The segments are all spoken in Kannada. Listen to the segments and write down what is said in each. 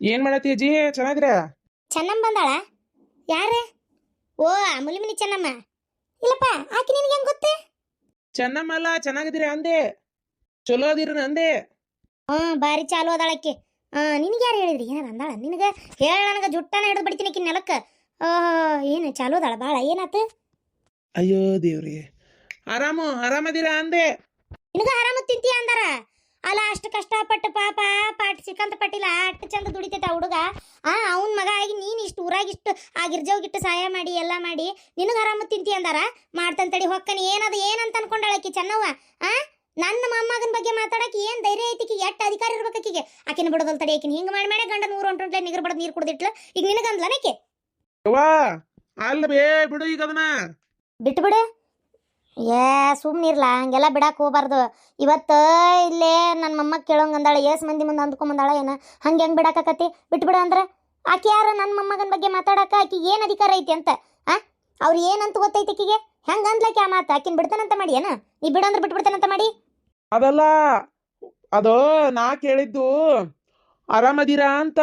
ಏನ್ ಮಾಡತ್ತಿ ಅಜ್ಜಿ? ಚೆನ್ನಾಗಿರ ಚೆನ್ನಮ್ಮ ಬಂದಾಳ. ಯಾರೇ ಓ ಅಮುಲಿಮಿನಿ ಚೆನ್ನಮ್ಮ. ಇಲ್ಲಪ್ಪ ಆಕಿ ನಿನಗೆ ಹೆಂಗ್ ಗೊತ್ತೇ? ಚೆನ್ನಮ್ಮಲ್ಲ ಚೆನ್ನಾಗಿದ್ದೀರ ಅಂದೆ. ಚಲೋ ಅದಿರ ಅಂದೆ ಹ್ಞೂ ಬಾರಿ ಚಾಲು ಅದಾಳಕ್ಕೆ ಹಾಂ ನಿನಗೆ ಯಾರು ಹೇಳಿದ್ರಿ? ಏನಾರ ಅಂದಾಳ? ನಿನಗೆ ಹೇಳ ನನಗೆ ಜುಟ್ಟನ ಹಿಡಿದು ಬಿಡ್ತೀನಿ ಆಕಿ ನೆಲಕ್ಕೆ. ಏನು ಚಾಲು ಅದಾಳ ಭಾಳ ಏನಾತು? ಅಯ್ಯೋ ದೇವ್ರಿ. ಆರಾಮು ಆರಾಮದಿರ ಅಂದೆ? ನಿನಗ ಆರಾಮ ತಿಂತೀಯ ಅಂದಾರ? ಅಲ್ಲ ಅಷ್ಟು ಕಷ್ಟಪಟ್ಟು ಪಾಪ ಪಾಟ್ ಸಿಕ್ಕಂತ ಪಟ್ಟಿಲ್ಲ ಅಷ್ಟು ಚಂದ ದುಡಿತೈತೆ ಆ ಹುಡುಗ. ಆ ಅವನ ಮಗ ಆಗಿ ನೀನು ಇಷ್ಟು ಊರಾಗಿಷ್ಟು ಆ ಗಿರ್ಜವ್ಗಿಟ್ಟು ಸಹಾಯ ಮಾಡಿ ಎಲ್ಲ ಮಾಡಿ ನಿನಗೆ ಆರಾಮ ತಿಂತಿ ಅಂದಾರ? ಮಾಡ್ತಂತಡಿ ಹೊಕ್ಕನಿ ಏನದು ಏನಂತ ಅನ್ಕೊಂಡಾಳಕಿ ಚೆನ್ನವ್ವ? ಆ? ನನ್ನ ಮೊಮ್ಮಗನ ಬಗ್ಗೆ ಮಾತಾಡಕ್ಕೆ ಏನ್ ಧೈರ್ಯ ಐತಿಕಿ ಎಷ್ಟು ಅಧಿಕಾರ ಇರ್ಬೇಕು ಆಕಿಗೆ? ಆಕಿನ ಬಿಡೋದಲ್ ತಡಿ ಆಕಿನ ಹಿಂಗ ಮಾಡಿ ಮಾಡಿ ಗಂಡ ನೂರು ಹೊಂಟೆ ನಿಗರ್ ಬಡದ್ ನೀರು ಕುಡ್ದಿಟ್ಲ. ಈಗ ನಿನಗಂದ್ಲನಕ್ಕೆ ಅಲ್ಲ ಬೇ ಬಿಡು ಈಗ ಅದನ್ನ. ಬಿಟ್ಟು ಬಿಡು ಏ ಸುಮ್ಮನಿರ್ಲ ಹಂಗೆಲ್ಲ ಬಿಡಾಕ್ ಹೋಗ್ಬಾರ್ದು. ಇವತ್ತು ಇಲ್ಲೇ ನನ್ನ ಮಮ್ಮ ಕೇಳೋಂಗೆ ಅಂದಾಳೆ ಏಸ್ ಮಂದಿ ಮುಂದೆ ಅಂದ್ಕೊಂಬಂದಾಳ ಏನ? ಹಂಗೆ ಹೆಂಗೆ ಬಿಡಾಕತ್ತಿ ಬಿಟ್ಬಿಡು ಅಂದ್ರೆ? ಆಕೆ ಯಾರು ನನ್ನ ಮೊಮ್ಮಗನ ಬಗ್ಗೆ ಮಾತಾಡಕ? ಆಕೆ ಏನು ಅಧಿಕಾರ ಐತಿ ಅಂತ? ಆ? ಅವ್ರು ಏನಂತ ಗೊತ್ತೈತಿ ಆಕಿಗೆ? ಹೆಂಗೆ ಅಂದ್ಲಕ್ಕೆ ಆ ಮಾತು? ಆಕಿನ ಬಿಡ್ತಾನಂತ ಮಾಡಿ ಏನ? ನೀ ಬಿಡಂದ್ರೆ ಬಿಟ್ಬಿಡ್ತಾನಂತ ಮಾಡಿ. ಅದಲ್ಲ ಅದು ನಾ ಕೇಳಿದ್ದು ಆರಾಮದಿರಾ ಅಂತ.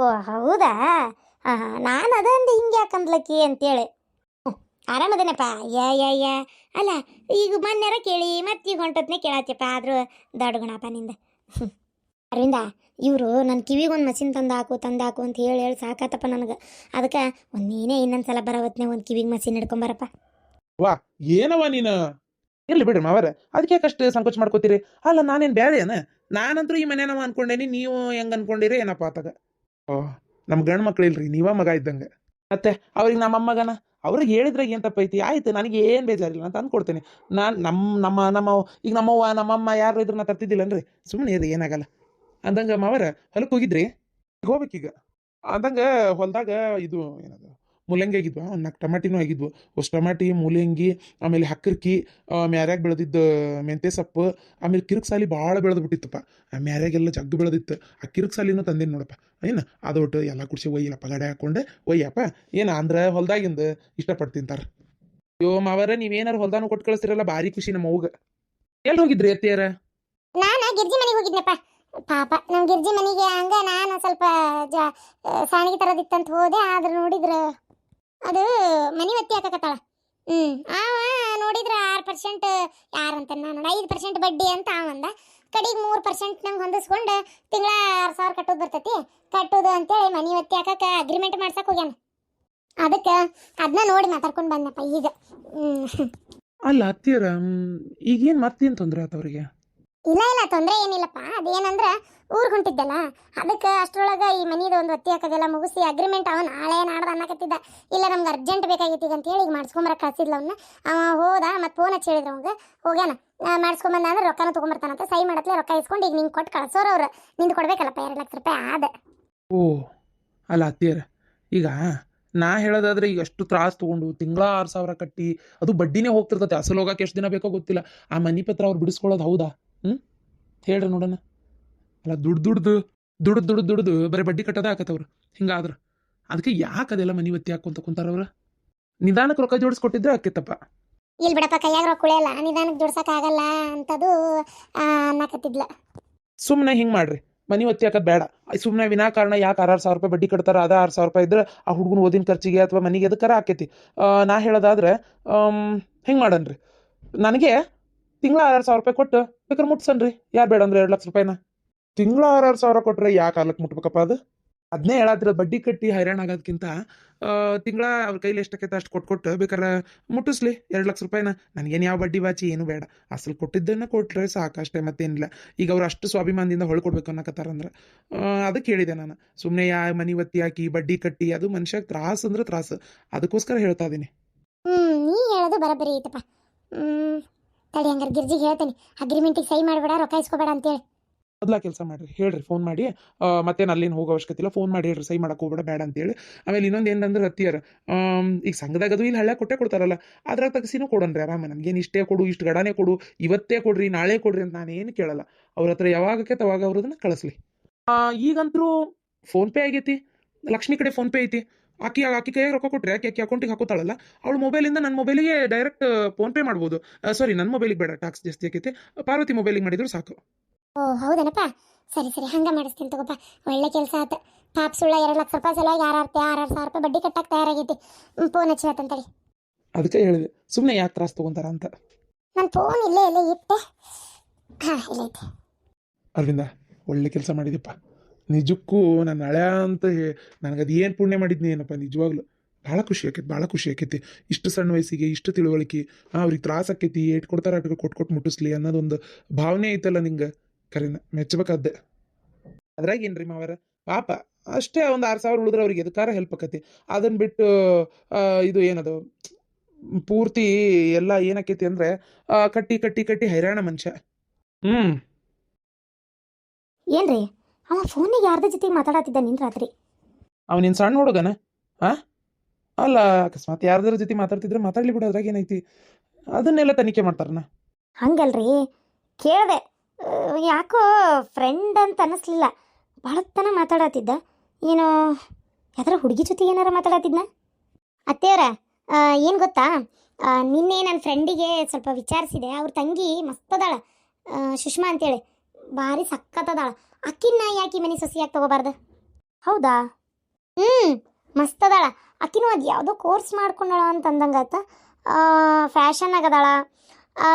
ಓ ಹೌದಾ? ನಾನು ಅದಂದು ಹಿಂಗೆ ಯಾಕಂದ್ಲಕ್ಕಿ ಅಂತೇಳಿ. ಆರಾಮದೇನಪ್ಪ? ಯಾ ಯಾ ಅಲ್ಲ, ಈಗ ಮೊನ್ನೆರ ಕೇಳಿ ಮತ್ತೆ ಈಗ ಹೊಂಟದ್ನೇ ಕೇಳತ್ತಪ್ಪ ಆದ್ರೂ ದೊಡ್ಡ ಗುಣಪ್ಪ ನಿಂದ. ಅರಿಂದ ಇವರು ನನ್ನ ಕಿವಿಗೊಂದು ಮಷಿನ್ ತಂದಾಕು ತಂದಾಕು ಅಂತ ಹೇಳಿ ಹೇಳಿ ಸಾಕತ್ತಪ್ಪ ನನಗೆ. ಅದಕ್ಕೆ ಒಂದು ನೀನೇ ಇನ್ನೊಂದು ಸಲ ಬರೋವತ್ನೆ ಒಂದು ಕಿವಿಗೆ ಮಷಿನ್ ಹಿಡ್ಕೊಂಬರಪ್ಪ. ವಾ, ಏನವ ನೀನು? ಇರ್ಲಿ ಬಿಡ್ರಿ ಮಾವರ ಅದಕ್ಕೆ ಕಷ್ಟ ಸಂಕೋಚ ಮಾಡ್ಕೋತೀರಿ? ಅಲ್ಲ, ನಾನೇನು ಬೇಡ ಏನ ನಾನಂತೂ ಈ ಮನೆನವ ಅನ್ಕೊಂಡೇನಿ, ನೀವು ಹೆಂಗೆ ಅನ್ಕೊಂಡಿರಿ, ಏನಪ್ಪ ಆತಾಗ? ಓ ನಮ್ಮ ಗಂಡು ಮಕ್ಳು ಇಲ್ರಿ ನೀವ ಮಗ ಇದ್ದಂಗ. ಮತ್ತೆ ಅವ್ರಿಗೆ ನಮ್ಮ ಅಮ್ಮಗನ, ಅವ್ರಿಗೆ ಹೇಳಿದ್ರಾಗ ಏನ್ ತಪ್ಪೈತಿ? ಆಯ್ತು, ನನಗೆ ಏನ್ ಬೇಜಾರಿಲ್ಲ ಅಂತ ಅನ್ಕೊಡ್ತೇನೆ ನಾನ್ ನಮ್ಮ ನಮ್ಮ ನಮ್ಮ ಈಗ ನಮ್ಮವ್ವ ನಮ್ಮಮ್ಮ ಯಾರು ಇದ್ರು ನಾ ತರ್ತಿದ್ದಿಲ್ಲನ್ರಿ ಸುಮ್ಮನೆ ಇರಿ, ಏನಾಗಲ್ಲ. ಅಂದಂಗ ಮಾವರ ಹೊಲಕ್ಕೆ ಹೋಗಿದ್ರಿ? ಹೋಗ್ಬೇಕೀಗ ಅಂದಂಗ ಹೊಲ್ದಾಗ ಇದು ಏನದು? ಮುಲ್ಲಂಗಿ ಆಗಿದ್ವು ಒಂದು ನಾಲ್ಕು ಟಮಾಟಿನೂ ಆಗಿದ್ವು. ಅಷ್ಟು ಟಮಾಟಿ, ಮೂಲಂಗಿ, ಆಮೇಲೆ ಹಕ್ಕರ್ಕಿ ಮ್ಯಾರ್ಯಾಗ ಬೆಳೆದಿದ್ದ ಮೆಂತೆ ಸೊಪ್ಪು, ಆಮೇಲೆ ಕಿರಿಕ್ ಸಾಲಿ ಭಾಳ ಬೆಳೆದು ಬಿಟ್ಟಿತ್ತಪ್ಪ ಆ, ಮ್ಯಾರ್ಯಾಗೆಲ್ಲ ಜಗ್ಗು ಬೆಳೆದಿತ್ತು. ಆ ಕಿರಿಕ್ ಸಾಲಿನೂ ತಂದೇನು ನೋಡಪ್ಪ. ಏನು? ಅದೊಟ್ಟು ಎಲ್ಲ ಕುಡ್ಸಿ ಒಯ್ಯಪ್ಪ ಗಾಡಿ ಹಾಕ್ಕೊಂಡು ಒಯ್ಯಪ್ಪ. ಏನು ಅಂದ್ರೆ ಹೊಲ್ದಾಗಿಂದ ಇಷ್ಟಪಟ್ಟು ತಿಂತಾರೆ ಅಯ್ಯೋ ಮಾವರ, ನೀವೇನಾರು ಹೊಲ್ದಾನು ಕೊಟ್ಟು ಕಳಿಸ್ತಿರಲ್ಲ, ಭಾರಿ ಖುಷಿ ನಮ್ಮ ಅವ್ಗ ಎಲ್ಲಿ ಹೋಗಿದ್ರಿ ಅತ್ತಿಯರ? ನಾನು ಗಿರ್ಜಿ ಮನೆಗೆ ಹೋಗಿದ್ನಪ್ಪ. ಪಾಪ ನಮ್ಮ ಗಿರ್ಜಿ ಮನೆಗೆ ಹಂಗ ನಾನು ಸ್ವಲ್ಪ ಸಾಣಿಗೆ ತರೋದಿತ್ತಂತ ಹೋದೆ, ಆದ್ರೆ ನೋಡಿದ್ರೆ ಅದು ಮನಿ ಒತ್ತಿ ಹಾಕಕತ್ತಾಳ. ಹ್ಞೂ ಅವ ನೋಡಿದ್ರೆ ಆರು ಪರ್ಸೆಂಟ್ ಯಾರಂತ ನಾನು ಐದು ಪರ್ಸೆಂಟ್ ಬಡ್ಡಿ ಅಂತ ಅವಂದ ಕಡೆಗೆ ಮೂರು ಪರ್ಸೆಂಟ್ ನಂಗೆ ಹೊಂದಿಸ್ಕೊಂಡು ತಿಂಗಳ ಆರು ಸಾವಿರ ಕಟ್ಟೋದು ಬರ್ತೈತಿ. ಕಟ್ಟೋದು ಅಂತೇಳಿ ಮನಿ ಒತ್ತಿ ಹಾಕಕ್ಕೆ ಅಗ್ರಿಮೆಂಟ್ ಮಾಡ್ಸಕ್ಕೆ ಹೋಗ್ಯಾನ. ಅದಕ್ಕೆ ಅದನ್ನ ನೋಡಿ ಮಾತಾಡ್ಕೊಂಡು ಬಂದಪ್ಪ ಈಗ. ಅಲ್ಲ ಅತ್ತಿಯರ ಈಗೇನು ಮತ್ತೇನು ತೊಂದರೆ ಆತ ಅವ್ರಿಗೆ? ಇಲ್ಲ ಇಲ್ಲ, ತೊಂದರೆ ಏನಿಲ್ಲಪ್ಪ. ಅದೇನಂದ್ರೆ ಊರು ಹೊಂಟಿದ್ದಲ್ಲ, ಅದಕ್ಕೆ ಅಷ್ಟರೊಳಗೆ ಈ ಮನಿದು ಒಂದು ಒತ್ತಿ ಹಾಕೋದೆಲ್ಲ ಮುಗಿಸಿ ಅಗ್ರಿಮೆಂಟ್ ಅವನು ನಾಳೆ ನಾಡ್ದು ಅನ್ನಕತ್ತಿದ್ದ. ಇಲ್ಲ, ನಮ್ಗೆ ಅರ್ಜೆಂಟ್ ಬೇಕಾಗಿತ್ತು ಅಂತ ಹೇಳಿ ಈಗ ಮಾಡಿಸ್ಕೊಂಬರಕ್ಕೆ ಕಳ್ಸಿದ್ಲ ಅವನ್ನ ಅವ ಹೋದ ಮತ್ತೆ ಫೋನ್ ಹಚ್ಚಿ ಹೇಳಿದ್ರು ಅವಂಗೆ ಹೋಗ್ಯಾನ. ಮಾಡಿಸ್ಕೊಂಬಂದ ಅಂದ್ರೆ ರೊಕ್ಕನ ತೊಗೊಂಬರ್ತಾನಂತ. ಸೈ ಮಾಡತ್ಲೆ ರೊಕ್ಕ ಇಸ್ಕೊಂಡು ಈಗ ನಿಂಗೆ ಕೊಟ್ಟು ಕಳ್ಸೋರು ಅವ್ರು. ನಿಂದು ಕೊಡ್ಬೇಕಲ್ಲಪ್ಪ, ಎರಡು ಲಕ್ಷ ರೂಪಾಯಿ ಆದ. ಓ, ಅಲ್ಲ ಅತ್ತಿಯರ, ಈಗ ನಾ ಹೇಳೋದಾದ್ರೆ ಈಗ ಅಷ್ಟು ತ್ರಾಸ ತಗೊಂಡು ತಿಂಗಳ ಆರು ಸಾವಿರ ಕಟ್ಟಿ ಅದು ಬಡ್ಡಿನೇ ಹೋಗ್ತಿರ್ತತೆ. ಅಸಲು ಹೋಗಕ್ಕೆ ಎಷ್ಟು ದಿನ ಬೇಕೋ ಗೊತ್ತಿಲ್ಲ. ಆ ಮನಿ ಪತ್ರ ಅವ್ರು ಬಿಡಿಸ್ಕೊಳ್ಳೋದು ಹೌದಾ? ಹ್ಞೂ ಹೇಳ್ರಿ ನೋಡೋಣ ಅಲ್ಲ ದುಡ್ಡು ದುಡ್ದು ದುಡ್ದು ದುಡ್ದು ದುಡ್ದು ಬರೀ ಬಡ್ಡಿ ಕಟ್ಟೋದೇ ಹಾಕತ್ತವ್ರು ಹಿಂಗಾದ್ರೆ ಅದಕ್ಕೆ ಯಾಕೆ ಅದೆಲ್ಲ ಮನಿ ಒತ್ತಿ ಹಾಕೊಂತ ಕುಂತಾರವ್ರು ನಿಧಾನಕ್ಕೆ ರೊಕ್ಕ ಜೋಡಿಸ್ಕೊಟ್ಟಿದ್ರೆ ಆಕಿತ್ತಪ್ಪ ಇಲ್ಲಿ ಬಿಡಪ್ಪ ಕೈಯಾಗ ರೊಕ್ಕ ಉಳಿಯಲ್ಲ ನಿಧಾನಕ್ಕೆ ಜೋಡ್ಸಕ್ಕಾಗಲ್ಲ ಅಂತದು ಅನ್ನಕತ್ತಿದ್ಲ. ಸುಮ್ಮನೆ ಹಿಂಗೆ ಮಾಡ್ರಿ. ಮನಿ ಒತ್ತಿ ಹಾಕೋದು ಬೇಡ. ಸುಮ್ಮನೆ ವಿನಾಕಾರಣ ಯಾಕೆ ಆರು ಸಾವಿರ ರೂಪಾಯಿ ಬಡ್ಡಿ ಕಟ್ತಾರ ಅದ ಆರು ಸಾವಿರ ರೂಪಾಯಿ ಇದ್ರೆ ಆ ಹುಡುಗನ ಓದಿನ ಖರ್ಚಿಗೆ ಅಥವಾ ಮನೆಗೆ ಎದಕ್ಕಾರ ಆಕೈತಿ. ನಾ ಹೇಳೋದಾದ್ರೆ ಹಿಂಗೆ ಮಾಡನ್ರಿ ನನಗೆ ತಿಂಗಳ ಆರು ಸಾವಿರ ರೂಪಾಯಿ ಕೊಟ್ಟು ಬೇಕಾದ್ರೆ ಮುಟ್ಸನ್ರಿ. ಯಾರು ಬೇಡ ಅಂದ್ರೆ ಎರಡು ಲಕ್ಷ ರೂಪಾಯಿನ. ತಿಂಗಳ ಆರು ಸಾವಿರ ಕೊಟ್ರೆ ಯಾವ ಕಾಲಕ್ಕೆ ಮುಟ್ಬೇಕಪ್ಪ ಅದು? ಅದನ್ನೇ ಹೇಳಾದ್ರೆ ಬಡ್ಡಿ ಕಟ್ಟಿ ಹೈರಾಣ ಆಗೋದಕ್ಕಿಂತ ತಿಂಗಳ ಅವ್ರ ಕೈಲಿ ಎಷ್ಟಕ್ಕೈತೆ ಅಷ್ಟು ಕೊಟ್ಟು ಕೊಟ್ಟು ಬೇಕಾದ್ರೆ ಮುಟ್ಟಿಸ್ಲಿ ಎರಡು ಲಕ್ಷ ರೂಪಾಯಿನ. ನನಗೇನು ಯಾವ ಬಡ್ಡಿ ಬಾಚಿ ಏನು ಬೇಡ. ಅಸಲು ಕೊಟ್ಟಿದ್ದನ್ನು ಕೊಟ್ಟರೆ ಸಾಕಷ್ಟೇ, ಮತ್ತೇನಿಲ್ಲ. ಈಗ ಅವ್ರು ಅಷ್ಟು ಸ್ವಾಭಿಮಾನದಿಂದ ಹೊಳ್ಕೊಡ್ಬೇಕು ಅನ್ನಕತ್ತಾರಂದ್ರೆ ಅದಕ್ಕೆ ಹೇಳಿದೆ ನಾನು. ಸುಮ್ಮನೆ ಯಾ, ಮನಿ ಒತ್ತಿ ಹಾಕಿ, ಬಡ್ಡಿ ಕಟ್ಟಿ, ಅದು ಮನುಷ್ಯಕ್ಕೆ ತ್ರಾಸ ಅಂದ್ರೆ ತ್ರಾಸ. ಅದಕ್ಕೋಸ್ಕರ ಹೇಳ್ತಾ ಇದ್ದೀನಿ ಹ್ಞೂ ನೀ ಹೇಳೋದು ಬರೋಬ್ಬರಿ ಐತಪ್ಪ. ತಡಿ ಹಂಗಾರೆ ಗಿರ್ಜಿಗೆ ಹೇಳ್ತೇನೆ. ಅಗ್ರಿಮೆಂಟಿಗೆ ಸೈ ಮಾಡಬೇಡ, ರೊಕ್ಕ ಇಸ್ಕೋಬೇಡ ಅಂತೇಳಿ. ಮೊದಲ ಕೆಲಸ ಮಾಡ್ರಿ, ಹೇಳ್ರಿ ಫೋನ್ ಮಾಡಿ. ಮತ್ತೆ ಅಲ್ಲಿನ ಹೋಗೋ ಅವಶ್ಯಕತೆ ಇಲ್ಲ ಫೋನ್ ಮಾಡಿ ಹೇಳ್ರಿ ಸೈ ಮಾಡಕ್ಕೆ ಹೋಗ್ಬೇಡ, ಬೇಡ ಅಂತೇಳಿ. ಆಮೇಲೆ ಇನ್ನೊಂದು ಏನಂದ್ರೆ ಹತ್ತಿಯರ ಈಗ ಸಂಘದಾಗ ಅದು ಇಲ್ಲಿ ಹಳ್ಳ ಕೊಟ್ಟೆ ಕೊಡ್ತಾರಲ್ಲ, ಅದ್ರಾಗ ತಗಸಿನೂ ಕೊಡೋನ್ರಿ ಆರಾಮ ಏನು ಇಷ್ಟೇ ಕೊಡು, ಇಷ್ಟು ಗಡಾನೆ ಕೊಡು, ಇವತ್ತೇ ಕೊಡ್ರಿ, ನಾಳೆ ಕೊಡ್ರಿ ಅಂತ ನಾನೇನು ಕೇಳಲ್ಲ. ಅವ್ರ ಹತ್ರ ಯಾವಾಗಕ್ಕೆ ತವಾಗ ಅವ್ರದನ್ನ ಕಳಿಸ್ಲಿ. ಈಗಂತರೂ ಫೋನ್ ಪೇ ಆಗೈತಿ, ಲಕ್ಷ್ಮಿ ಕಡೆ ಫೋನ್ ಪೇ ಐತಿ. ಆಕಿ ಆಕಿ ಕೈಯಾಗ ರೊಕ್ಕ ಕೊಟ್ಟರೆ ಆಕೆ ಆಕಿ ಅಕೌಂಟಿಗೆ ಹಾಕೋತಾಳಲ್ಲ ಅವಳ ಮೊಬೈಲಿಂದ ನನ್ನ ಮೊಬೈಲಿಗೆ ಡೈರೆಕ್ಟ್ ಫೋನ್ ಪೇ ಮಾಡ್ಬೋದು. ಸಾರಿ ನನ್ನ ಮೊಬೈಲಿಗೆ ಬೇಡ ಟ್ಯಾಕ್ಸ್ ಜಾಸ್ತಿ ಆಕೈತಿ. ಪಾರ್ವತಿ ಮೊಬೈಲಿಗೆ ಮಾಡಿದ್ರು ಸಾಕು. ಓ ಹೌದನಪ್ಪ? ಸರಿ ಸರಿ ಹಂಗ ಮಾಡಿಸ್ತೀನಿ ತಗೋಪ್ಪ ಒಳ್ಳೆ ಕೆಲಸ ಆತ. ಪಾಪ ಸುಳ್ಳ ಎರಡು ಲಕ್ಷ ರೂಪಾಯಿ ಸಲ ಯಾರು ಆರು ಸಾವಿರ ರೂಪಾಯಿ ಬಡ್ಡಿ ಕಟ್ಟಕ್ಕೆ ತಯಾರಾಗೈತಿ. ಫೋನ್ ಹಚ್ಚಿವತ್ತಂತೇಳಿ ಅದಕ್ಕೆ ಹೇಳಿದೆ ಸುಮ್ಮನೆ ಯಾಕೆ ತ್ರಾಸ ತೊಗೊಂತಾರ ಅಂತ. ನನ್ನ ಫೋನ್ ಇಲ್ಲೇ ಇಲ್ಲೇ ಇಟ್ಟೆ. ಹಾಂ ಇಲ್ಲೈತೆ ಅರವಿಂದ ಒಳ್ಳೆ ಕೆಲಸ ಮಾಡಿದೆಪ್ಪ ನಿಜಕ್ಕೂ ನನ್ನ ಹಳೆ ಅಂತ ನನಗದು ಏನು ಪುಣ್ಯ ಮಾಡಿದ್ನಿ ಏನಪ್ಪ ನಿಜವಾಗ್ಲು. ಭಾಳ ಖುಷಿ ಆಕೈತಿ ಭಾಳ ಖುಷಿ ಆಕೈತಿ. ಇಷ್ಟು ಸಣ್ಣ ವಯಸ್ಸಿಗೆ ಇಷ್ಟು ತಿಳುವಳಿಕೆ ಹಾಂ ಅವ್ರಿಗೆ ತ್ರಾಸ ಆಕೈತಿ ಏಟ್ ಕೊಡ್ತಾರ ಅಟ್ಗೆ ಕೊಟ್ಟು ಕೊಟ್ಟು ಮುಟ್ಟಿಸ್ಲಿ ಅನ್ನೋದೊಂದು ಭಾವನೆ ಐತಲ್ಲ ನಿಂಗೆ. ಕರೆನ ಮೆಚ್ಚಬೇಕಾದ್ದೆ. ಅದ್ರಾಗ ಏನ್ರಿ ಮಾವರ? ಪಾಪ ಅಷ್ಟೇ ಒಂದು ಆರು ಸಾವಿರ ಉಳಿದ್ರೆ ಅವ್ರಿಗೆ ಎದಕ್ಕಾರ ಹೆಲ್ಪ್ ಆಕೈತಿ. ಅದನ್ನ ಬಿಟ್ಟು ಆ, ಇದು ಏನದು? ಪೂರ್ತಿ ಎಲ್ಲ ಏನಾಕೈತಿ ಅಂದರೆ ಕಟ್ಟಿ ಕಟ್ಟಿ ಕಟ್ಟಿ ಹೈರಾಣ ಮನುಷ್ಯ. ಹ್ಞೂ ಏನ್ರಿ? ಅವ ಫೋನಿಗೆ ಯಾರ್ದ ಜೊತೆ ಮಾತಾಡತ್ತಿದ್ದ ನಿನ್ ರಾತ್ರಿ. ಅವ ಅವನಿನ್ ಸಣ್ಣ ಹುಡುಗನ? ಅಲ್ಲ ಅಕಸ್ಮಾತ್ ಯಾರ್ದಾರ ಜೊತೆ ಮಾತಾಡ್ತಿದ್ರೆ ಮಾತಾಡ್ಲಿ ಬಿಡು ಅದ್ರಾಗ ಏನೈತಿ? ಅದನ್ನೆಲ್ಲ ತನಿಖೆ ಮಾಡ್ತಾರನ? ಹಂಗಲ್ರಿ? ಕೇಳಿದೆ. ಯಾಕೋ ಫ್ರೆಂಡ್ ಅಂತ ಅನ್ನಿಸ್ಲಿಲ್ಲ ತನ ಮಾತಾಡತ್ತಿದ್ದ. ಏನು ಯಾವ್ದಾರ ಹುಡುಗಿ ಜೊತೆ ಏನಾರ ಮಾತಾಡತ್ತಿದ್ನ? ಅತ್ತೆಯವರ ಏನು ಗೊತ್ತಾ? ನಿನ್ನೆ ನನ್ನ ಫ್ರೆಂಡಿಗೆ ಸ್ವಲ್ಪ ವಿಚಾರಿಸಿದೆ. ಅವ್ರ ತಂಗಿ ಮಸ್ತದಾಳ ಸುಷ್ಮಾ ಅಂತೇಳಿ. ಭಾರಿ ಸಕ್ಕತ್ತದಾಳ ಅಕ್ಕಿನ ಯಾಕೆ ಮನೆ ಸೊಸಿಯಾಗಿ ತಗೋಬಾರ್ದು? ಹೌದಾ? ಹ್ಞೂ ಮಸ್ತದಾಳ ಅಕ್ಕಿನೂ ಅದು ಯಾವುದೋ ಕೋರ್ಸ್ ಮಾಡ್ಕೊಂಡಳ ಅಂತ ಅಂದಂಗಾತ ಫ್ಯಾಷನ್ ಆಗದಾಳ.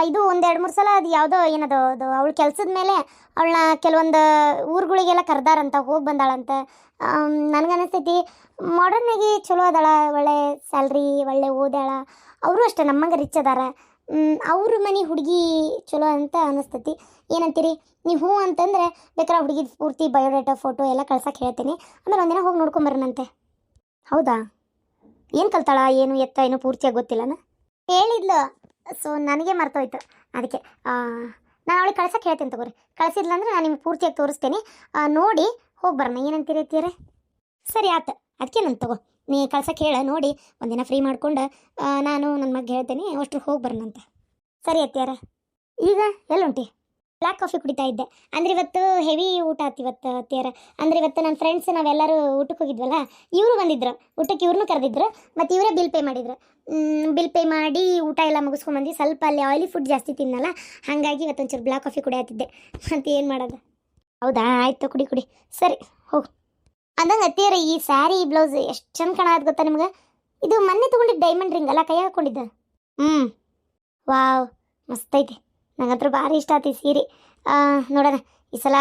ಇದು ಒಂದೆರಡು ಮೂರು ಸಲ ಅದು ಯಾವುದೋ ಏನದು, ಅದು ಅವಳು ಕೆಲಸದ ಮೇಲೆ ಅವಳನ್ನ ಕೆಲವೊಂದು ಊರುಗಳಿಗೆಲ್ಲ ಕರೆದಾರಂತ, ಹೋಗಿ ಬಂದಾಳಂತ. ನನಗನ್ನಿಸ್ತೈತಿ ಮಾಡರ್ನಾಗಿ ಚಲೋ ಅದಾಳ, ಒಳ್ಳೆ ಸ್ಯಾಲ್ರಿ ಒಳ್ಳೆ ಓದಾಳ ಅವರು ಅಷ್ಟೇ, ನಮ್ಮಂಗೆ ರಿಚ್ ಅದಾರ. ಅವ್ರ ಮನೆ ಹುಡುಗಿ ಚಲೋ ಅಂತ ಅನಿಸ್ತತಿ. ಏನಂತೀರಿ? ನೀವು ಹ್ಞೂ ಅಂತಂದ್ರೆ ಬೇಕಾದ್ರೆ ಹುಡುಗಿ ಪೂರ್ತಿ ಬಯೋಡೇಟಾ ಫೋಟೋ ಎಲ್ಲ ಕಳ್ಸಕ್ಕೆ ಹೇಳ್ತೀನಿ. ಆಮೇಲೆ ಒಂದಿನ ಹೋಗಿ ನೋಡ್ಕೊಂಬರೋಣಂತೆ ಹೌದಾ? ಏನು ಕಲ್ತಾಳ? ಏನು ಎತ್ತ? ಏನು ಪೂರ್ತಿಯಾಗಿ ಗೊತ್ತಿಲ್ಲನ? ಹೇಳಿದ್ಲು. ಸೊ ನನಗೆ ಮರ್ತೋಯ್ತು. ಅದಕ್ಕೆ ನಾನು ಅವಳಿಗೆ ಕಳ್ಸಕ್ಕೆ ಹೇಳ್ತೀನಿ ತಗೋರಿ. ಕಳಿಸಿದ್ಲ ಅಂದ್ರೆ ನಾನು ನಿಮ್ಗೆ ಪೂರ್ತಿಯಾಗಿ ತೋರಿಸ್ತೀನಿ. ನೋಡಿ ಹೋಗಿ ಬರೋಣ. ಏನಂತೀರಿ ಅತ್ತೀರಿ ಸರಿ ಆಯ್ತು ಅದಕ್ಕೆ ನಾನು ತಗೋ. ನೀ ಕಳ್ಸಕ್ಕೆ ಹೇಳ, ನೋಡಿ, ಒಂದಿನ ಫ್ರೀ ಮಾಡ್ಕೊಂಡು ನಾನು ನನ್ನ ಮಗ ಹೇಳ್ತೇನೆ ಅಷ್ಟು ಹೋಗಿ ಬರೋಣಂತೆ. ಸರಿ ಅತ್ತಿಯಾರ. ಈಗ ಎಲ್ಲುಂಟಿ ಬ್ಲ್ಯಾಕ್ ಕಾಫಿ ಕುಡಿತಾ ಇದ್ದೆ. ಅಂದ್ರೆ ಇವತ್ತು ಹೆವಿ ಊಟ ಆತು ಇವತ್ತು ಅತ್ತಿಯಾರ. ಅಂದ್ರೆ ಇವತ್ತು ನನ್ನ ಫ್ರೆಂಡ್ಸ್ ನಾವೆಲ್ಲರೂ ಊಟಕ್ಕೆ ಹೋಗಿದ್ವಲ್ಲ, ಇವರು ಬಂದಿದ್ರು. ಊಟಕ್ಕೆ ಇವ್ರನ್ನೂ ಕರೆದಿದ್ರು, ಮತ್ತು ಇವರೇ ಬಿಲ್ ಪೇ ಮಾಡಿದ್ರು. ಬಿಲ್ ಪೇ ಮಾಡಿ ಊಟ ಎಲ್ಲ ಮುಗಿಸ್ಕೊಂಬಂದು ಸ್ವಲ್ಪ ಅಲ್ಲಿ ಆಯಿಲಿ ಫುಡ್ ಜಾಸ್ತಿ ತಿನ್ನಲ್ಲ, ಹಾಗಾಗಿ ಇವತ್ತು ಒಂಚೂರು ಬ್ಲ್ಯಾಕ್ ಕಾಫಿ ಕುಡಿಯತ್ತಿದ್ದೆ. ಮತ್ತು ಏನು ಮಾಡೋದು? ಹೌದಾ? ಆಯ್ತು, ಕುಡಿ ಕುಡಿ. ಸರಿ, ಹೋಗು. ಅಂದಂಗೆ ಅತ್ತಿಯರ ಈ ಸ್ಯಾರಿ ಬ್ಲೌಸ್ ಎಷ್ಟು ಚಂದ ಕಾಣದ್ ಗೊತ್ತಾ ನಿಮ್ಗೆ? ಇದು ಮೊನ್ನೆ ತೊಗೊಂಡಿದ್ದು ಡೈಮಂಡ್ ರಿಂಗ್ ಅಲ್ಲ ಕೈ ಹಾಕೊಂಡಿದ್ದ? ಹ್ಞೂ ವಾವ್ ಮಸ್ತ್ ಐತಿ. ನಂಗಂತೂ ಭಾರಿ ಇಷ್ಟ ಆತಿ ಸೀರೆ. ಆ, ನೋಡೋಣ ಈ ಸಲ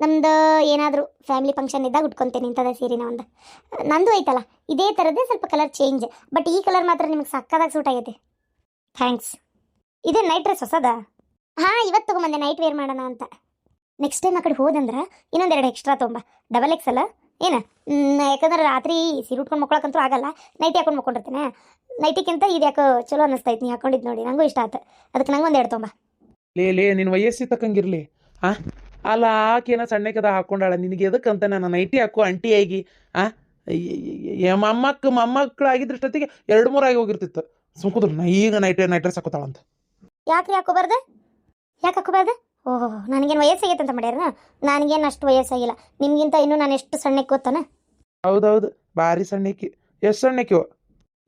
ನಮ್ಮದು ಏನಾದರೂ ಫ್ಯಾಮಿಲಿ ಫಂಕ್ಷನ್ ಇದ್ದಾಗ ಉಟ್ಕೊತೇನೆ ಇಂಥದ ಸೀರೆನ ಒಂದು. ನಂದು ಐತಲ್ಲ ಇದೇ ಥರದ್ದೇ ಸ್ವಲ್ಪ ಕಲರ್ ಚೇಂಜ್ ಬಟ್ ಈ ಕಲರ್ ಮಾತ್ರ ನಿಮಗೆ ಸಕ್ಕದಾಗಿ ಸೂಟ್ ಆಗೈತೆ. ಥ್ಯಾಂಕ್ಸ್ ಇದೇ ನೈಟ್ ಡ್ರೆಸ್ ಹೊಸದಾ? ಹಾಂ ಇವತ್ತು ತೊಗೊಂಬಂದೆ ನೈಟ್ ವೇರ್ ಮಾಡೋಣ ಅಂತ. ನೆಕ್ಸ್ಟ್ ಟೈಮ್ ಆ ಕಡೆ ಹೋದಂದ್ರೆ ಇನ್ನೊಂದೆರಡು ಎಕ್ಸ್ಟ್ರಾ ತೊಗೊಂಬ ಡಬಲ್ ಎಕ್ಸ್ ಅಲ್ಲ? ಏನು? ಯಾಕಂದ್ರೆ ರಾತ್ರಿ ಸೀರೆ ಉಟ್ಕೊಂಡು ಮಕ್ಕಳಕ್ಕಂತೂ ಆಗಲ್ಲ. ನೈಟಿ ಹಾಕೊಂಡು ಮಕ್ಕೊಂಡಿರ್ತೇನೆ. ನೈಟಿಕ್ಕಿಂತ ಇದು ಯಾಕೋ ಚಲೋ ಅನ್ನಿಸ್ತೈತಿ ನೀ ಹಾಕೊಂಡಿದ್ದು ನೋಡಿ. ನಂಗೂ ಇಷ್ಟ ಆಯ್ತು ಅದಕ್ಕೆ ನಂಗೆ ಒಂದು ಎಡ್ತೊಂಬ ಲೇ ಲೇ ನಿನ್ನ ವಯಸ್ಸಿ ತಕ್ಕಂಗಿರ್ಲಿ. ಆ? ಅಲ್ಲ ಆಕೇನ ಸಣ್ಣಕದ ಹಾಕೊಂಡಾಳ. ನಿನಗೆ ಎದಕ್ಕಂತ ನಾನು ನೈಟಿ ಹಾಕು ಅಂಟಿ ಆಗಿ ಆ ಮೊಮ್ಮಕ್ಕ ಆಗಿದ್ರಷ್ಟೊತ್ತಿಗೆ ಎರಡು ಮೂರಾಗಿ ಹೋಗಿರ್ತಿತ್ತು. ಸುಮ್ಕುದ್ರು ಈಗ ನೈಟ್ ನೈಟ್ ಡ್ರೆಸ್ ಹಾಕೋತಾಳಂತ ಯಾಕೆ ಹಾಕೋಬಾರ್ದು ಯಾಕೆ ಹಾಕೋಬಾರ್ದು ಓಹೋ ನನಗೇನು ವಯಸ್ಸಾಗೈತೆ ಅಂತ ಮಾಡ್ಯಾರ ನನಗೇನು ಅಷ್ಟು ವಯಸ್ಸಾಗಿಲ್ಲ. ನಿಮ್ಗಿಂತ ಇನ್ನೂ ನಾನು ಎಷ್ಟು ಸಣ್ಣಕ್ಕೆ ಗೊತ್ತಾನ ಹೌದೌದು ಭಾರಿ ಸಣ್ಣಕ್ಕೆ. ಎಷ್ಟು ಸಣ್ಣಕ್ಕೆ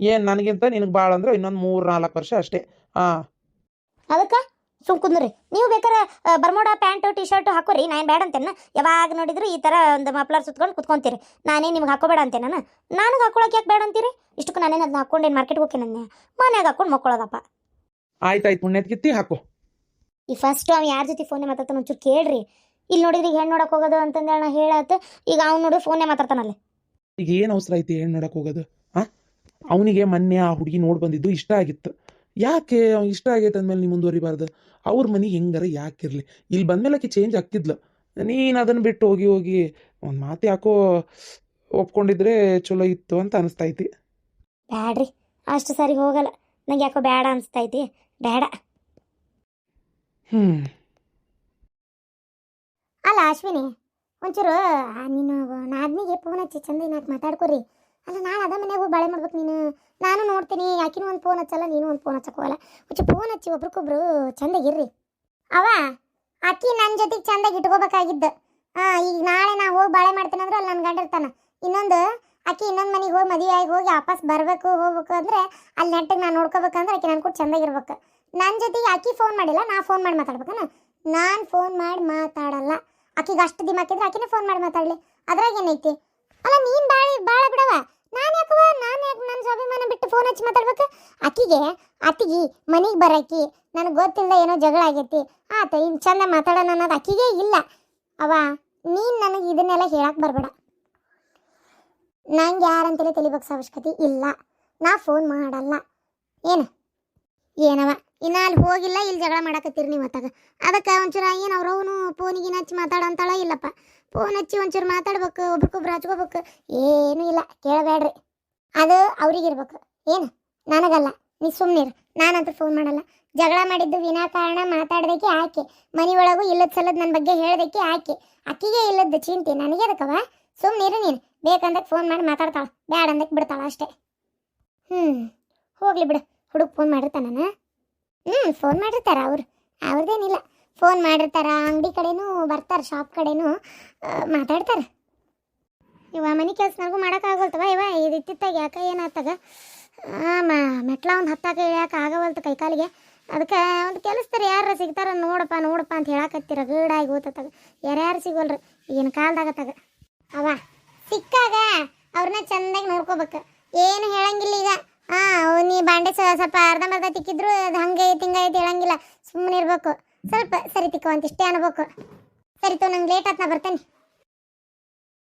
ಏನು ನನಗಿಂತ ನಿನಗೆ ಭಾಳ ಅಂದ್ರೆ ಇನ್ನೊಂದು ಮೂರು ನಾಲ್ಕು ವರ್ಷ ಅಷ್ಟೇ. ಹಾಂ. ಅದಕ್ಕೆ? ಸುಮ್ ಕುಂದ್ರಿ. ನೀವು ಬೇಕಾರೆ ಬರ್ಮೋಡಾ ಪ್ಯಾಂಟು ಟಿ ಶರ್ಟ್ ಹಾಕೋರಿ. ನಾನು ಬೇಡ ಅಂತೇನ. ಯಾವಾಗ ನೋಡಿದ್ರು ಈ ಥರ ಒಂದು ಮಪ್ಲರ್ ಸುತ್ಕೊಂಡು ಕುತ್ಕೊಂತೀರಿ. ನಾನೇ ನಿಮ್ಗೆ ಹಾಕೋಬೇಡ ಅಂತೇನ ನನಗೆ ಹಾಕೊಳಕ್ಕೆ ಯಾಕೆ ಬೇಡ ಅಂತೀರಿ? ಇಷ್ಟಕ್ಕೂ ನಾನೇನು ಅದನ್ನ ಹಾಕೊಂಡೇನು ಮಾರ್ಕೆಟ್ಗೆ ಹೋಗಿ ನನ್ನ ಮನೆಗೆ ಹಾಕೊಂಡು ಮಕ್ಕೊಳ್ಳೋದಪ್ಪ ಪುಣ್ಯದ ಗಿತ್ತಿ ಹಾಕು. ಈ ಫಸ್ಟ್ ಅವ್ನು ಯಾರ ಜೊತೆ ಫೋನೇ ಮಾತಾಡ್ತಾನೆ ಒಂಚೂರು ಕೇಳ್ರಿ. ಇಲ್ಲಿ ನೋಡಿದ್ರೆ ಈಗ ಹೆಣ್ಣು ನೋಡಕ್ಕೆ ಹೋಗೋದು ಅಂತಂದ ಹೇಳತ್. ಹೇಳತ್ತೆ ಈಗ ಅವ್ನು ನೋಡಿ ಫೋನೇ ಮಾತಾಡ್ತಾನಲ್ಲೇ ಈಗ ಏನು ಅವಸರ ಐತಿ ಹೆಣ್ಣು ನೋಡಕ್ಕೆ ಹೋಗೋದು? ಆ? ಅವನಿಗೆ ಮೊನ್ನೆ ಆ ಹುಡುಗಿ ನೋಡಿ ಬಂದಿದ್ದು ಇಷ್ಟ ಆಗಿತ್ತು. ಯಾಕೆ ಅವ್ನು ಇಷ್ಟ ಆಗೈತೆ ಅಂದಮೇಲೆ ನೀವು ಮುಂದುವರಿಬಾರ್ದು? ಅವ್ರ ಮನೆ ಹೆಂಗಾರ ಯಾಕಿರಲಿ ಇಲ್ಲಿ ಬಂದ್ಮೇಲೆ ಆಕೆ ಚೇಂಜ್ ಆಗ್ತಿದ್ಲು. ನೀನು ಅದನ್ನು ಬಿಟ್ಟು ಹೋಗಿ ಹೋಗಿ ಒಂದು ಮಾತು ಯಾಕೋ ಒಪ್ಕೊಂಡಿದ್ರೆ ಚಲೋ ಇತ್ತು ಅಂತ ಅನಿಸ್ತೈತಿ ಬ್ಯಾಡ್ರಿ. ಅಷ್ಟು ಸರಿ ಹೋಗಲ್ಲ. ನಂಗೆ ಯಾಕೋ ಬೇಡ ಅನಿಸ್ತೈತಿ ಬೇಡ ಅಲ್ಲ, ಅಶ್ವಿನಿ, ಒಂಚೂರು ನೀನು, ನಾದ್ನಿಗೆ ಫೋನ್ ಹಚ್ಚಿ ಚಂದ ನಾಲ್ಕು ಮಾತಾಡ್ಕೊರಿ. ಅಲ್ಲ ನಾಳೆ ಅದ ಹೋಗಿ ಬಾಳೆ ಮಾಡ್ಬೇಕು ನೀನು. ನಾನು ನೋಡ್ತೀನಿ ಯಾಕಿನೂ ಒಂದು ಫೋನ್ ಹಚ್ಚಲ್ಲ, ನೀನು ಒಂದು ಫೋನ್ ಹಚ್ಚಕೋಲ್ಲ ಒಂಚೂರು ಫೋನ್ ಹಚ್ಚಿ ಒಬ್ರಿಗೊಬ್ರು ಚಂದಾಗಿರ್ರಿ ಅವ ಅಕ್ಕಿ ನನ್ನ ಜೊತೆಗೆ ಚಂದಾಗಿ ಇಟ್ಕೋಬೇಕಾಗಿದ್ದು. ಹಾಂ ಈಗ ನಾಳೆ ನಾ ಹೋಗಿ ಬಾಳೆ ಮಾಡ್ತೀನಿ ಅಂದ್ರೆ ಅಲ್ಲಿ ನನ್ನ ಗಂಡ ಇರ್ತಾನ. ಇನ್ನೊಂದು, ಅಕ್ಕಿ ಇನ್ನೊಂದು ಮನೆಗೆ ಹೋಗಿ ಮದುವೆ ಆಗಿ ಹೋಗಿ ವಾಪಸ್ ಬರಬೇಕು, ಹೋಗ್ಬೇಕು ಅಂದ್ರೆ ಅಲ್ಲಿ ನೆಟ್ಟಿಗೆ ನಾನು ನೋಡ್ಕೋಬೇಕಂದ್ರೆ ಅಕ್ಕಿ ನನ್ನ ಕೂಡ ಚಂದಾಗಿರ್ಬೇಕು ನನ್ನ ಜೊತೆಗೆ ಅಕ್ಕಿ ಫೋನ್ ಮಾಡಿಲ್ಲ, ನಾ ಫೋನ್ ಮಾಡಿ ಮಾತಾಡ್ಬೇಕನ? ನಾನು ಫೋನ್ ಮಾಡಿ ಮಾತಾಡಲ್ಲ. ಆಕಿಗೆ ಅಷ್ಟು ದಿಮಾಕಿದ್ರೆ ಆಕಿನೇ ಫೋನ್ ಮಾಡಿ ಮಾತಾಡಲಿ. ಅದ್ರಾಗ ಏನೈತಿ? ಅಲ್ಲ, ನೀನು ಭಾಳ ಭಾಳ ಬಿಡವ. ನಾನು ಯಾಕವ ನಾನು ಯಾಕೆ ನನ್ನ ಸ್ವಾಭಿಮಾನ ಬಿಟ್ಟು ಫೋನ್ ಹಚ್ಚಿ ಮಾತಾಡ್ಬೇಕು? ಆಕಿಗೆ ಅತ್ತಿಗೆ, ಮನಿಗೆ ಬರಾಕಿ ನನಗೆ ಗೊತ್ತಿಲ್ಲದ ಏನೋ ಜಗಳ ಆಗೈತಿ. ಆತ ಇನ್ ಚಂದ ಮಾತಾಡೋಣ ಅನ್ನೋದು ಆಕಿಗೆ ಇಲ್ಲ. ಅವ ನೀನು ನನಗೆ ಇದನ್ನೆಲ್ಲ ಹೇಳಕ್ಕೆ ಬರಬೇಡ. ನಂಗೆ ಯಾರಂತಲೇ ತಿಳಿಬೇಕು ಅವಶ್ಯಕತೆ ಇಲ್ಲ. ನಾ ಫೋನ್ ಮಾಡಲ್ಲ. ಏನು? ಏನವ? ಇನ್ನ ಅಲ್ಲಿ ಹೋಗಿಲ್ಲ, ಇಲ್ಲಿ ಜಗಳ ಮಾಡಕತ್ತೀರಿ ನೀವು ಅತ್ತಾಗ ಅದಕ್ಕೆ ಒಂಚೂರು ಏನು ಅವ್ರವನು ಫೋನಿಗೆ ಹಚ್ಚಿ ಮಾತಾಡಂತಾಳ ಇಲ್ಲಪ್ಪ. ಫೋನ್ ಹಚ್ಚಿ ಒಂಚೂರು ಮಾತಾಡ್ಬೇಕು ಒಬ್ರಿಗೊಬ್ರು ಹಚ್ಕೋಬೇಕು. ಏನೂ ಇಲ್ಲ ಕೇಳಬೇಡ್ರಿ ಅದು ಅವ್ರಿಗಿರ್ಬೇಕು. ಏನು? ನನಗಲ್ಲ. ನೀ ಸುಮ್ಮನಿರು ನಾನಂತೂ ಫೋನ್ ಮಾಡಲ್ಲ. ಜಗಳ ಮಾಡಿದ್ದು ವಿನಾಕಾರಣ ಮಾತಾಡ್ದಕ್ಕೆ ಆಕೆ. ಮನೆ ಒಳಗೂ ಇಲ್ಲದ ಸಲದ ನನ್ನ ಬಗ್ಗೆ ಹೇಳ್ದಕ್ಕೆ ಆಕೆ. ಅಕ್ಕಿಗೆ ಇಲ್ಲದ ಚಿಂತೆ. ನನಗೆ ಅದಕ್ಕವ ಸುಮ್ಮನಿರು ನೀನು. ಬೇಕಂದಕ್ಕೆ ಫೋನ್ ಮಾಡಿ ಮಾತಾಡ್ತಾಳ. ಬೇಡ ಅಂದಕ್ಕೆ ಬಿಡ್ತಾಳ ಅಷ್ಟೇ. ಹ್ಞೂ ಹೋಗ್ಲಿ ಬಿಡು. ಹುಡುಗ ಫೋನ್ ಮಾಡಿರ್ತಾನ ಹ್ಞೂ ಫೋನ್ ಮಾಡಿರ್ತಾರ ಅವ್ರು. ಅವ್ರದ್ದೇನಿಲ್ಲ ಫೋನ್ ಮಾಡಿರ್ತಾರ, ಅಂಗಡಿ ಕಡೆನೂ ಬರ್ತಾರೆ ಶಾಪ್ ಕಡೆನೂ ಮಾತಾಡ್ತಾರೆ. ಇವ ಮನೆ ಕೆಲಸ ನನಗೂ ಮಾಡೋಕ್ಕಾಗಲ್ತವ ಇವ ಇದು ಇತ್ತಿತ್ತಾಗ ಯಾಕೆ ಏನಾಗ್ತಾಗ ಮೆಟ್ಲ ಒಂದು ಹತ್ತಾಕ ಇಳ್ಯಾಕ ಆಗವಲ್ತು ಕೈಕಾಲಿಗೆ ಅದಕ್ಕೆ ಒಂದು ಕೆಲಸದಾರ ಯಾರು ಸಿಗ್ತಾರ ನೋಡಪ್ಪ ನೋಡಪ್ಪ ಅಂತ ಹೇಳಕತ್ತೀರ. ಗೀಡಾಗಿ ಓದತ್ತಾಗ ಯಾರ್ಯಾರು ಸಿಗೋಲ್ರಿ? ಏನು ಕಾಲದಾಗತ್ತಾಗ. ಅವ ಸಿಕ್ಕಾಗ ಅವ್ರನ್ನ ಚೆಂದಾಗಿ ನೋಡ್ಕೋಬೇಕು. ಏನು ಹೇಳಂಗಿಲ್ಲ ಈಗ. ಹಾ ನೀ ಬಾಂಡೆ ಸ್ವಲ್ಪ ಅರ್ಧಂಬರ್ಧ ತಿಕ್ಕಿದ್ರು ಅದು ಹಂಗೆ ಐತಿ ಹೇಳಂಗಿಲ್ಲ. ಸುಮ್ಮನೆ ಇರ್ಬೇಕು ಸ್ವಲ್ಪ ಸರಿ ತಿಕ್ಕೋ ಅಂತ ಇಷ್ಟೇ ಅನ್ಬೇಕು. ಸರಿ ತೋ, ನಂಗೆ ಲೇಟ್ ಆತ್ ಬರ್ತೇನೆ.